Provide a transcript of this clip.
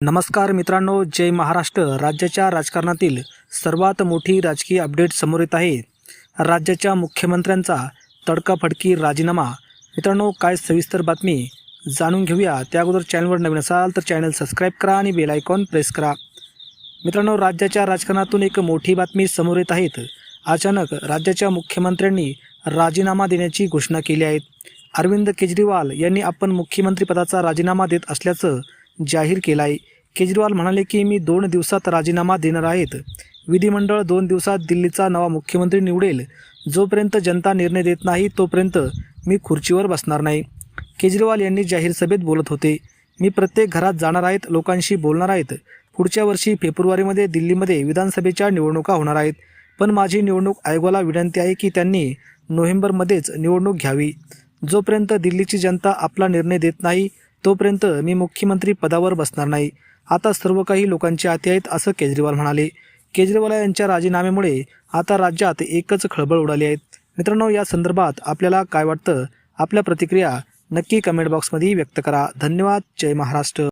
नमस्कार मित्रांनो जय महाराष्ट्र. राज्याच्या राजकारणातील सर्वात मोठी राजकीय अपडेट समोर येत आहे. राज्याच्या मुख्यमंत्र्यांचा तडकाफडकी राजीनामा. मित्रांनो काय सविस्तर बातमी जाणून घेऊया. त्या अगोदर चॅनलवर नवीन असाल तर चॅनल सबस्क्राईब करा आणि बेल आयकॉन प्रेस करा. मित्रांनो राज्याच्या राजकारणातून एक मोठी बातमी समोर येत आहेत. अचानक राज्याच्या मुख्यमंत्र्यांनी राजीनामा देण्याची घोषणा केली आहे. अरविंद केजरीवाल यांनी आपण मुख्यमंत्रीपदाचा राजीनामा देत असल्याचं जाहीर केला आहे केजरीवाल म्हणाले की मी दोन दिवसात राजीनामा देणार आहेत. विधिमंडळ दोन दिवसात दिल्लीचा नवा मुख्यमंत्री निवडेल. जोपर्यंत जनता निर्णय देत नाही तोपर्यंत मी खुर्चीवर बसणार नाही. केजरीवाल यांनी जाहीर सभेत बोलत होते मी प्रत्येक घरात जाणार आहेत लोकांशी बोलणार आहेत. पुढच्या वर्षी फेब्रुवारीमध्ये दिल्लीमध्ये विधानसभेच्या निवडणुका होणार आहेत. पण माझी निवडणूक आयोगाला विनंती आहे की त्यांनी नोव्हेंबरमध्येच निवडणूक घ्यावी. जोपर्यंत दिल्लीची जनता आपला निर्णय देत नाही तोपर्यंत मी मुख्यमंत्री पदावर बसणार नाही. आता सर्व काही लोकांच्या हाती आहेत असं केजरीवाल म्हणाले. केजरीवाल यांच्या राजीनाम्यामुळे आता राज्यात एकच खळबळ उडाली आहेत मित्रांनो या संदर्भात आपल्याला काय वाटतं? आपल्या प्रतिक्रिया नक्की कमेंट बॉक्समध्ये व्यक्त करा. धन्यवाद. जय महाराष्ट्र.